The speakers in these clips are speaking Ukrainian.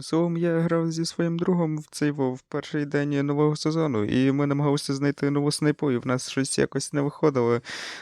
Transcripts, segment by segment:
Словом, я грав зі своїм другом в цей в перший день нового сезону, і ми намагалися знайти нову снайпу, і в нас щось якось не виходило.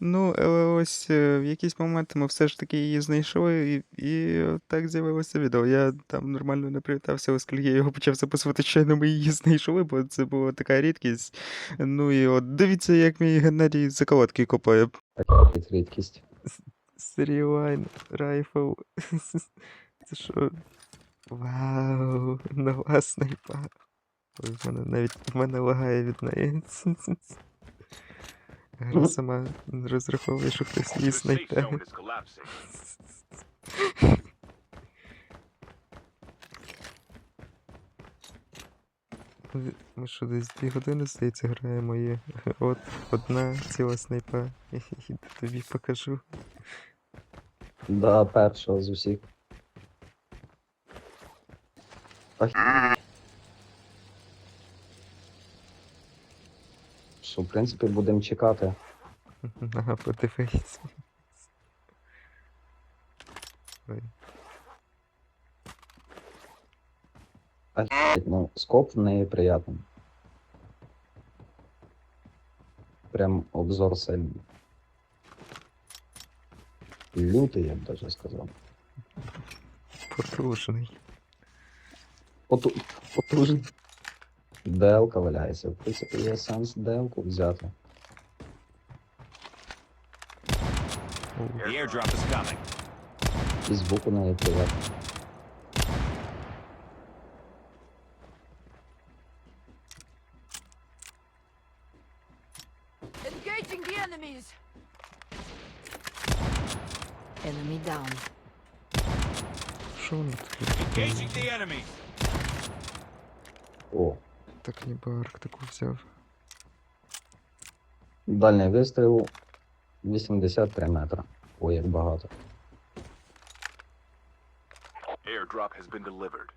Ну, але ось е, в якийсь момент ми все ж таки її знайшли, і, і так з'явилося відео. Я там нормально не привітався, оскільки я його почав записувати, щойно ми її знайшли, бо це була така рідкість. Ну і от дивіться, як мій Геннадій заколотки копає. Рідкість. Стрілайн, райфл. Це що? Вау, нова снайпа. Ой, в мене навіть в мене лагає від неї. Гра сама не розраховує, що хтось її collapsing. Ми- що десь дві години, здається, граємо і от одна ціла снайпа. І тобі покажу. Да, першого з усіх. Ах... Що, в принципі, будемо чекати. Ага, подивись. Ой. Охуєть, ну, скоп в неї приятний. Прям обзор сильний. Лютий, я б даже сказав. Потужний. Поту... Потужний. Делка валяється. В принципі, є сенс делку взяти. І звук у неї приятний. Engaging the enemies. Enemy down. Що воно таке? Engaging the enemy. О, Так ніби Арктику взяв. дальній вистріл 83 метра. Ой, як багато. Airdrop has been delivered.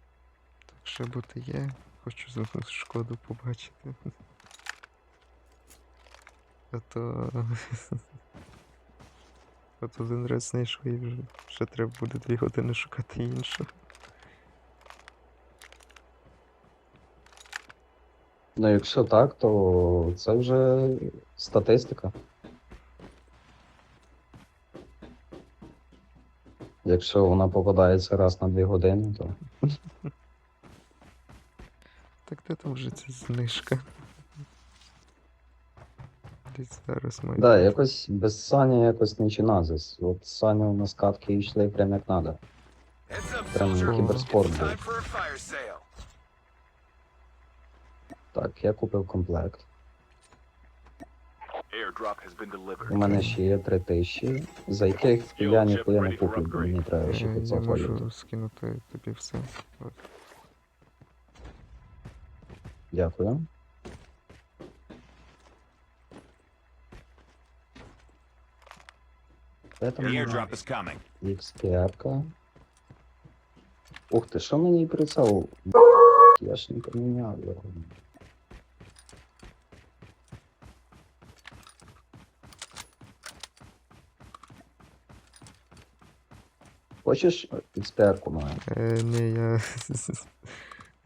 Так, що бути є. Хочу за шкоду побачити. А то. От один раз знайшов і вже, вже треба буде дві години шукати іншу. Ну, якщо так, то це вже статистика. Якщо вона попадається раз на дві години, то Так де там вже ця знижка? Десь зараз маю. да, якось без Сані якось не чиназис. От Саню на скатки йшли прям як надо. Прям кіберспорт був. Я купив комплект. У мене ще є три тисячі, за яких я ніхуя не куплю, бо мені треба ще Е, Я можу валют. скинути тобі все. От. Дякую. Airdrop is coming. XPR-ка? Ух ти, що мені прицел? Я ж не поміняв його. Хочеш XPR-ку маю? Е, ні, я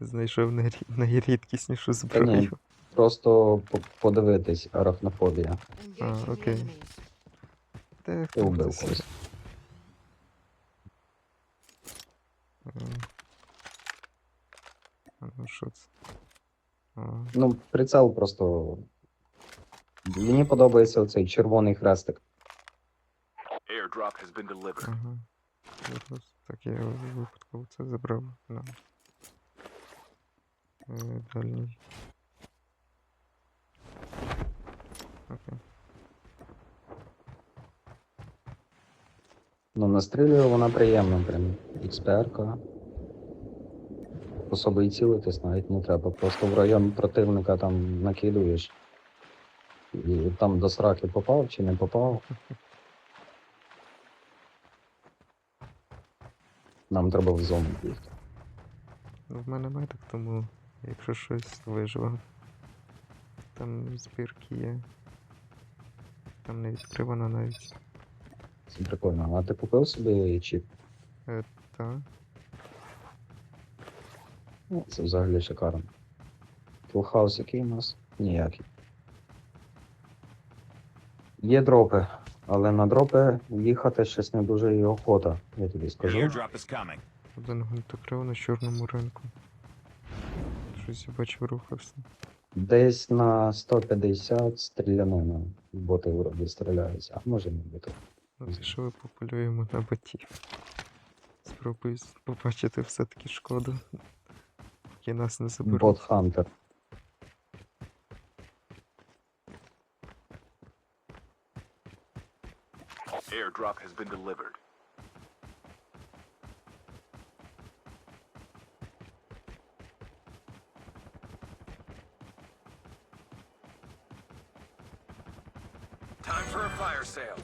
знайшов найрі- найрідкіснішу Та ні, зброю. просто по- подивитись арахнофобія. А, окей. Та Ти вбив когось. ну що це? А, Ну, прицел просто. Мені подобається оцей червоний хрестик. Airdrop has been delivered. ага. Зараз. Так, я випадково це забрав. На. Е, дальній. Окей. Ну, настрілює вона приємно, прям XPR-ка. Особо і цілитись навіть не треба. Просто в район противника там накидуєш. І там до сраки попав чи не попав. Нам треба в зону бігти. В мене метик, тому якщо щось виживе. Там збірки є. Там не відкривано навіть. Це прикольно. А ти купив собі чіп? Та. Ну, Це взагалі шикарно. Фулхаус який у нас? Ніякий. Є дропи, але на дропи їхати щось не дуже і охота, я тобі скажу. airdrop is coming. Один гвинтокрил на чорному ринку. Щось я бачив рухався. Десь на 150 стрілянина. Боти вроді стріляються, а може не бути. Ну, це що ви популюємо на ботів. Спробую побачити все-таки шкоду. Які нас не заберуть. Бот Хантер. Airdrop has been delivered. Time for a fire sale.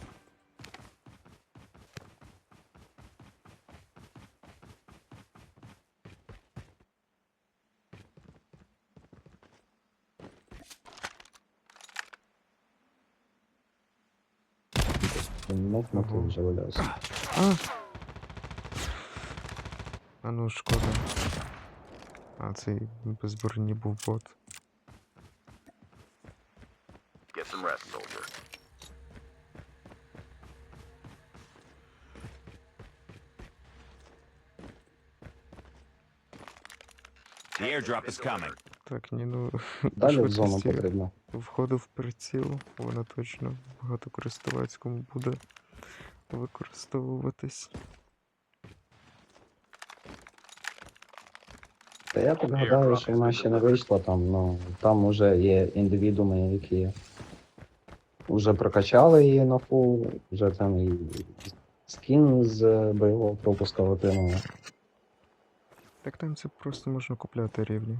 Ну, ти вже валявся. А! А ну, шкода. А, цей без броні був бот. Get some rest, soldier. The airdrop is coming. Так, ні, ну. Далі в зону швидкості потрібно. Входу в приціл, вона точно багатокористувацькому буде використовуватись. Та я так гадаю, що вона ще не вийшла там, ну там вже є індивідууми, які вже прокачали її на фул, вже там і скін з бойового пропуска отримали. Так там це просто можна купляти рівні.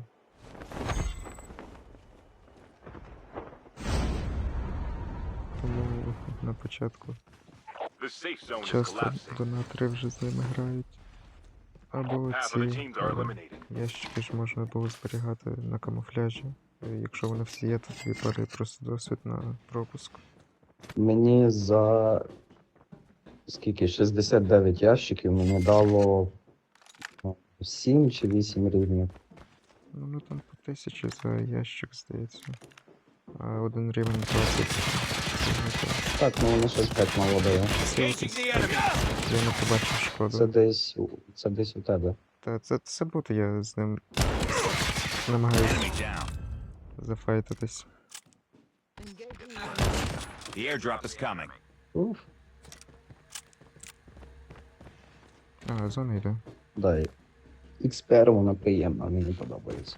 Тому на початку часто донатори вже з ними грають. Або ці е, ящики ж можна було зберігати на камуфляжі. Е, Якщо вони всі є, то тобі падає просто досвід на пропуск. Мені за скільки? 69 ящиків мені дало ну, 7 чи 8 рівнів. Ну, ну там по тисячі за ящик, здається. Один рівень 20. Так, ну воно щось 5 мало дає. Enemy. Я не побачив шкоду. Це десь це десь у тебе. Та це, це бути, я з ним намагаюся down. зафайтитись. The airdrop is coming. Уф. А, зона йде. Дай. XPR вона приємна, мені подобається.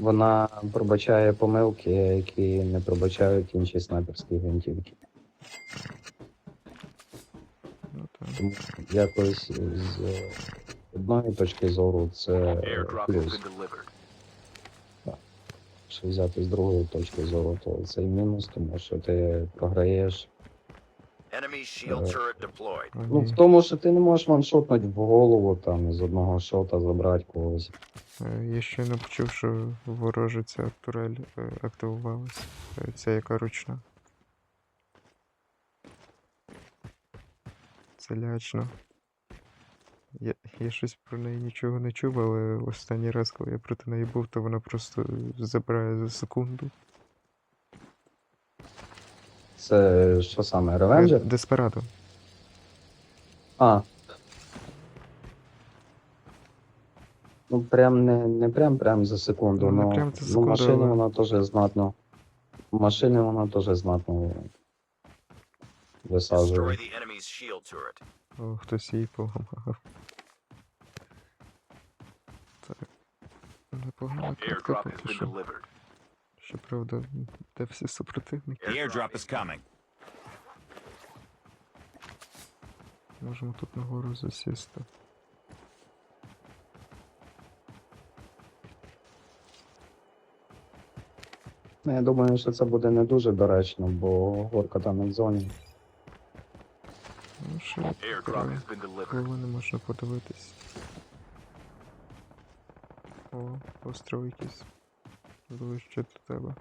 Вона пробачає помилки, які не пробачають інші снайперські гвинтівки. Ну так. Тому якось з одної точки зору це плюс. Якщо взяти з другої точки зору, то це і мінус, тому що ти програєш. Enemy shield turret deployed. Ну, в тому, що ти не можеш ваншотнути в голову там з одного шота забрати когось. Е, Я ще не почув, що ворожа ця турель е, активувалась. Е, Ця яка ручна. Це лячно. Я, я щось про неї нічого не чув, але останній раз, коли я проти неї був, то вона просто забирає за секунду. Це що саме? Е, Ревенджер? Деспирадо. А. Ну, прям не, не прям прям за секунду, Ну, не но прям за ну, але- вона теж знатно. Машини вона теж знатно висаджує. О, хтось її поламав. Так. Непогана картка Airdrop has поки been що. Щоправда, де всі супротивники. Airdrop is coming. Можемо тут нагору засісти. Ну, я думаю, що це буде не дуже доречно, бо горка там в зоні. Ну Airdrop has been delivered. хвилини можна подивитись. О, остров якийсь. Ближче до тебе.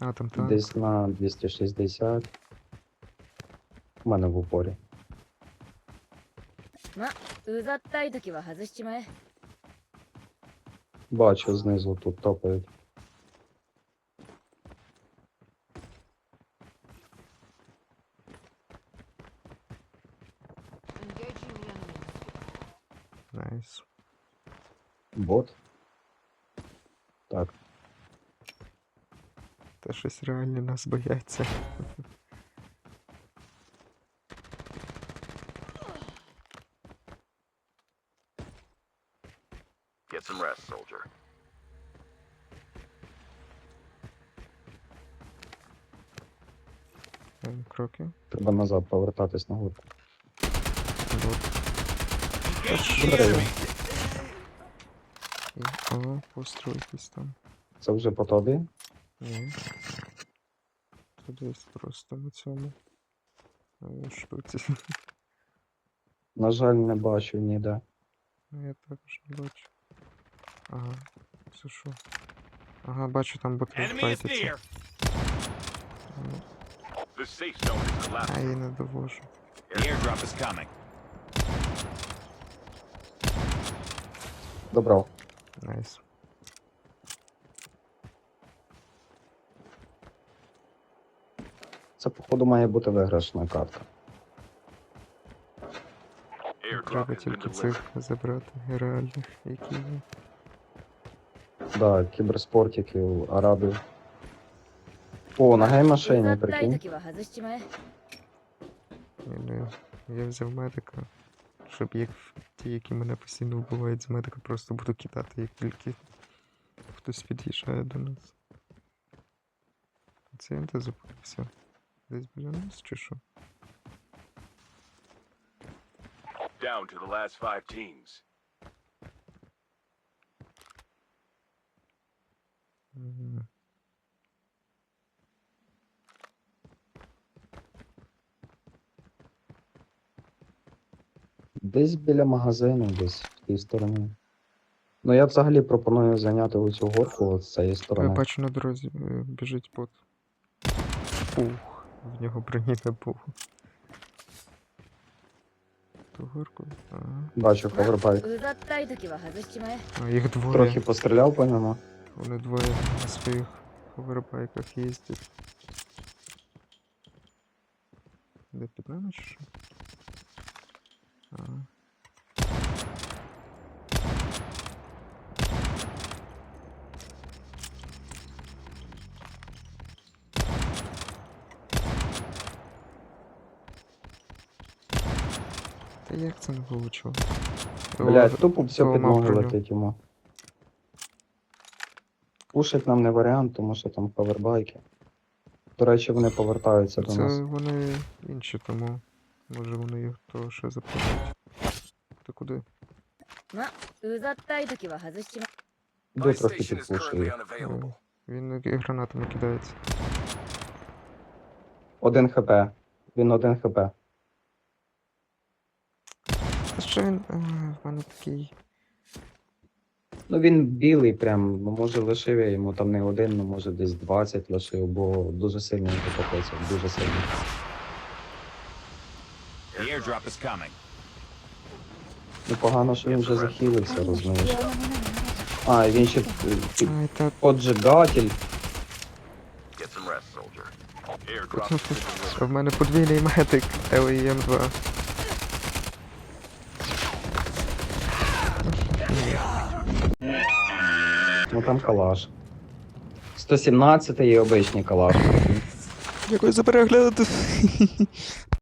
А, там танк. Десь на 260. У мене в упорі. На, うざったい時は外しちまえ Бачу знизу тут топають. Engaging the enemy. Найс. Бот. Так, Та щось реально нас бояться. Get some rest, soldier. Ем, Кроки. треба назад повертатись на горку. Вот. Engaging постріл якийсь там. Це вже по тобі? Ні. Це десь просто на цьому. Штуці. На жаль, не бачу ніде. Ну, я також не бачу. Ага. Це що? Ага, бачу там боти файтиться. А я не довожу. The Найс. Це, походу, має бути виграшна карта. Треба тільки цих забрати реальних, які є. Да, кіберспортиків, арабів. О, на геймашині, ну, прикинь. Я взяв медика щоб як ті, які мене постійно вбивають з медика, просто буду кидати, як тільки хтось під'їжджає до нас. Це він зупинився? Десь біля нас чи що? Down to the last five teams. Десь біля магазину, десь в тій стороні. Ну я взагалі пропоную зайняти оцю горку з цієї сторони. Я бачу на дорозі е, біжить бот. Ух, в нього броні не було. Ту горку. Ага. Бачу, повербай. Ну, їх двоє. Трохи постріляв по ньому. Вони двоє на своїх повербайках їздять. Де під нами чи що? Та як це не влучило? Блять, тупо все під ноги летить йому. Пушить нам не варіант, тому що там повербайки. До речі, вони повертаються до Це нас. вони інші, тому може вони їх того ще запитають. Ти куди? まうざったい時は外しちま Де My трохи station is currently підпушую. unavailable. Він і гранатами кидається. Один хп. Він один хп. А що він. А, в мене такий. Ну він білий прям, ну може лишив я йому там не один, ну може десь 20 лишив, бо дуже сильно він покопався, дуже сильно. The airdrop is coming. Ну погано, що він вже захилився, розумієш. А, і він ще під- поджигатель. Get some rest, soldier. Airdrop has been delivered. В мене подвійний медик LEM 2 Ну там калаш. 117 і обичний калаш. Дякую за перегляд.